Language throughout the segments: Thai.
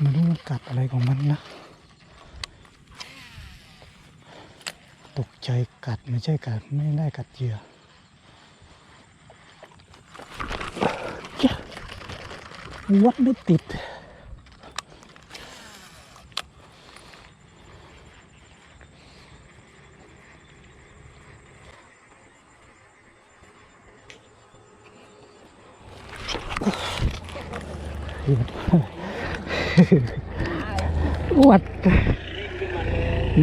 ไม่รู้มันกัดอะไรของมันนะ ตกใจกัดไม่ใช่กัดไม่ได้กัดเหยื่อวัดไม่ติด วัด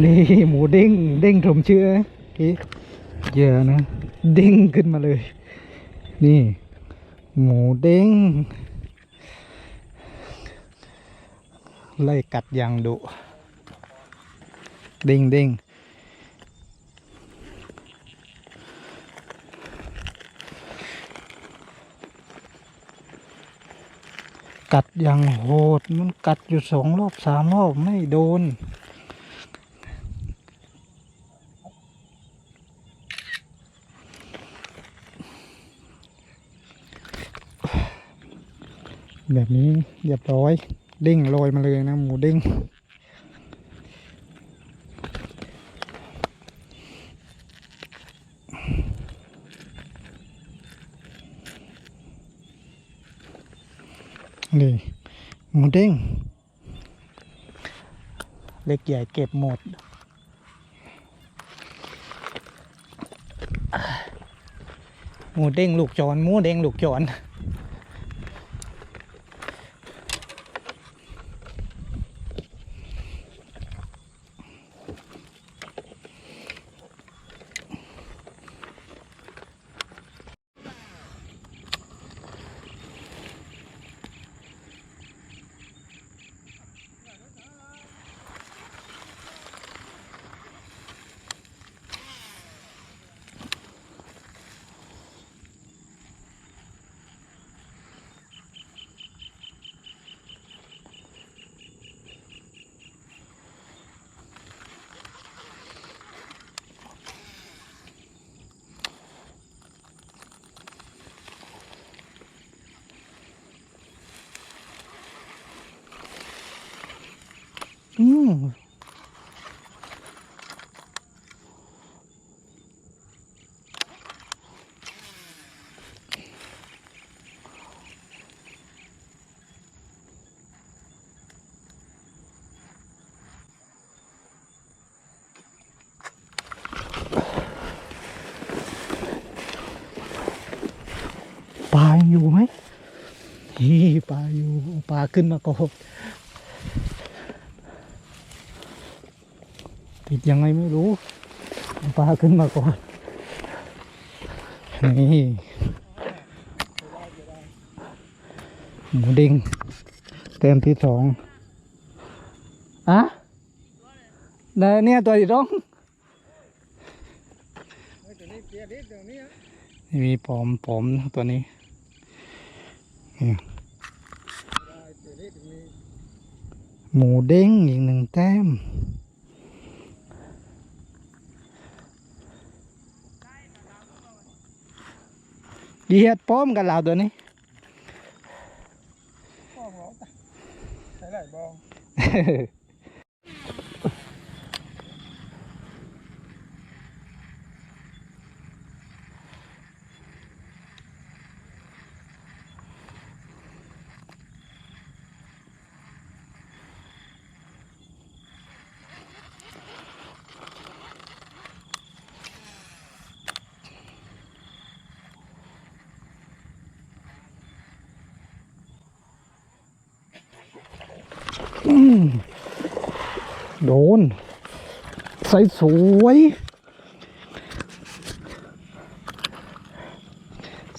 นี่หมูเด้งเด้งถมเชื่อเยอะนะ เด้งขึ้นมาเลย นี่ หมูเด้งไล่กัดอยางดุ เด้งเด้ง กัดอย่างโหด มันกัดอยู่สองรอบสามรอบไม่โดน แบบนี้เรียบร้อย เด้งลอยมาเลยนะ หมูเด้ง นี่หมูเด้งเล็กใหญ่เก็บหมด หมูเด้งลูกจอนหมูเด้งลูกจอน อืมปลาอยู่ไหมนี่ปลาอยู่ ปลาขึ้นมาก่อ ติดยังไงไม่รู้ปลาขึ้นมาก่อน นี่หมูด้งเต็มที่สองอะได้เนี่ยตัวที่สองนี่มีปอมปอมตัวนี้หมูเด้งอีกหนึ่งแต้ม ดีเฮ็ดป้อมกันลาวตัวนี้ใช้ไหลบอง โดน ใส่สวย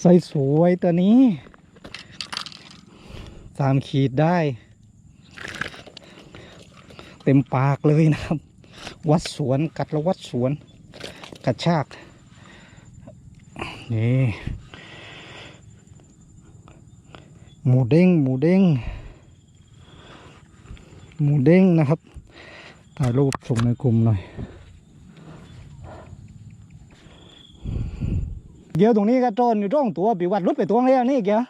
ใส่สวยตัวนี้สามขีดได้ เต็มปากเลยนะครับ วัดสวนกัดแล้ววัดสวน กัดชากนี่หมูเด้งหมูเด้ง หมูเด้งนะครับถ่ายรูปส่งในกลุ่มหน่อย เดี๋ยวตรงนี้ก็โจนอยู่ตรงตัวปีวัดรุดไปตัวแล้วนี่เกีย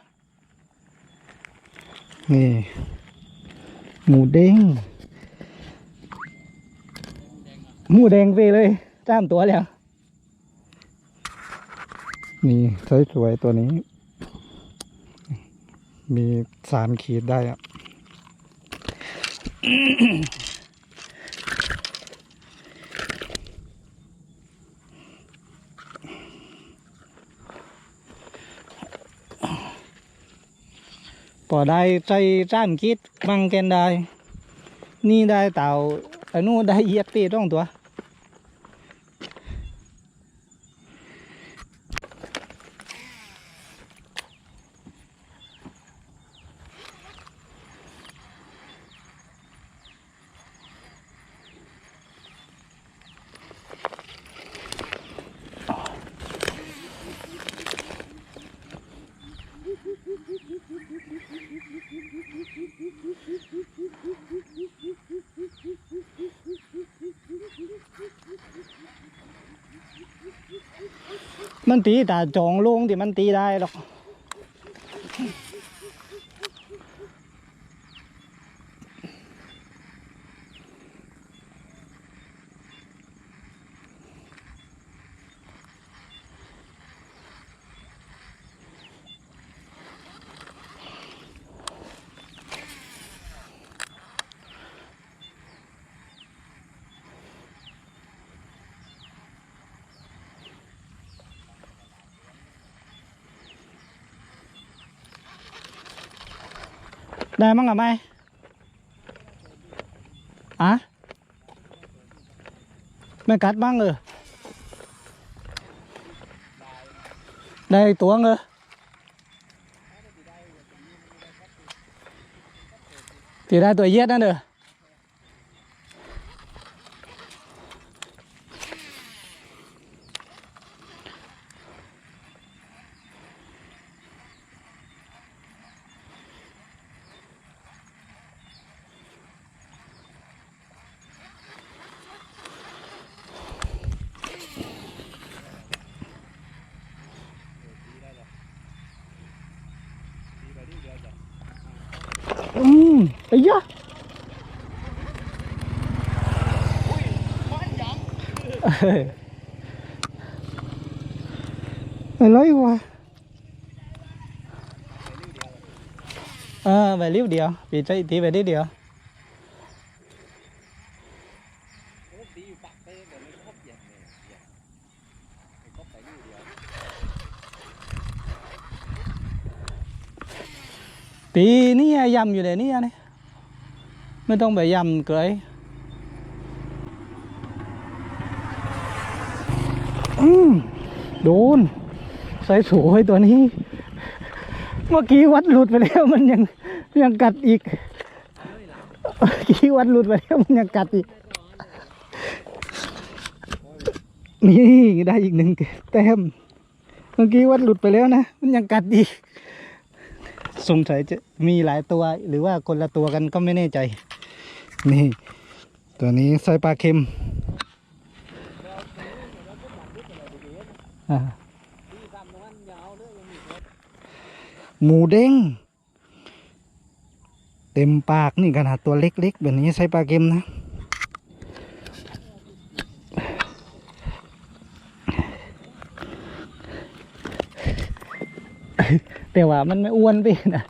นี่ หมูเด้งหมูแดงไปเลยจ้ามตัวแล้วนี่สวยๆตัวนี้ มีสามขีดได้อะ พอได้ใจจ้านคิดบังแกนได้ นี่ได้เต่าอันนู้นได้เยียดปีต้องตัว มันตีแต่จองลงที่มันตีได้หรอก ได้มั้งกับไหมอะไม่กัดบ้างเออได้ตัวเงอตีได้ตัวเย็ดนั่นเด้ออืมไอ้ยะ เอ้ยอะไรวะเออไปริ้วเดียวปีใจตีไปนิดเดียวปีนี้ยำอยู่เลยนี่นี่ไม่ต้องไปยำเกยอืม โดนใส่สวยตัวนี้ เมื่อกี้วัดหลุดไปแล้วมันยังยังกัดอีกเมื่อกี้วัดหลุดไปแล้วมันยังกัดอีก นี่ได้อีกหนึ่งแต้มเมื่อกี้วัดหลุดไปแล้วนะมันยังกัดอีกสงสัยจะมีหลายตัวหรือว่าคนละตัวกันก็ไม่แน่ใจ นี่ ตัวนี้ไซปลาเค็มอ่า หมูเด้ง เต็มปากนี่ขนาดตัวเล็กๆ แบบนี้ใช้ปลาเค็มนะแต่ว่ามันไม่อ้วนไปนะ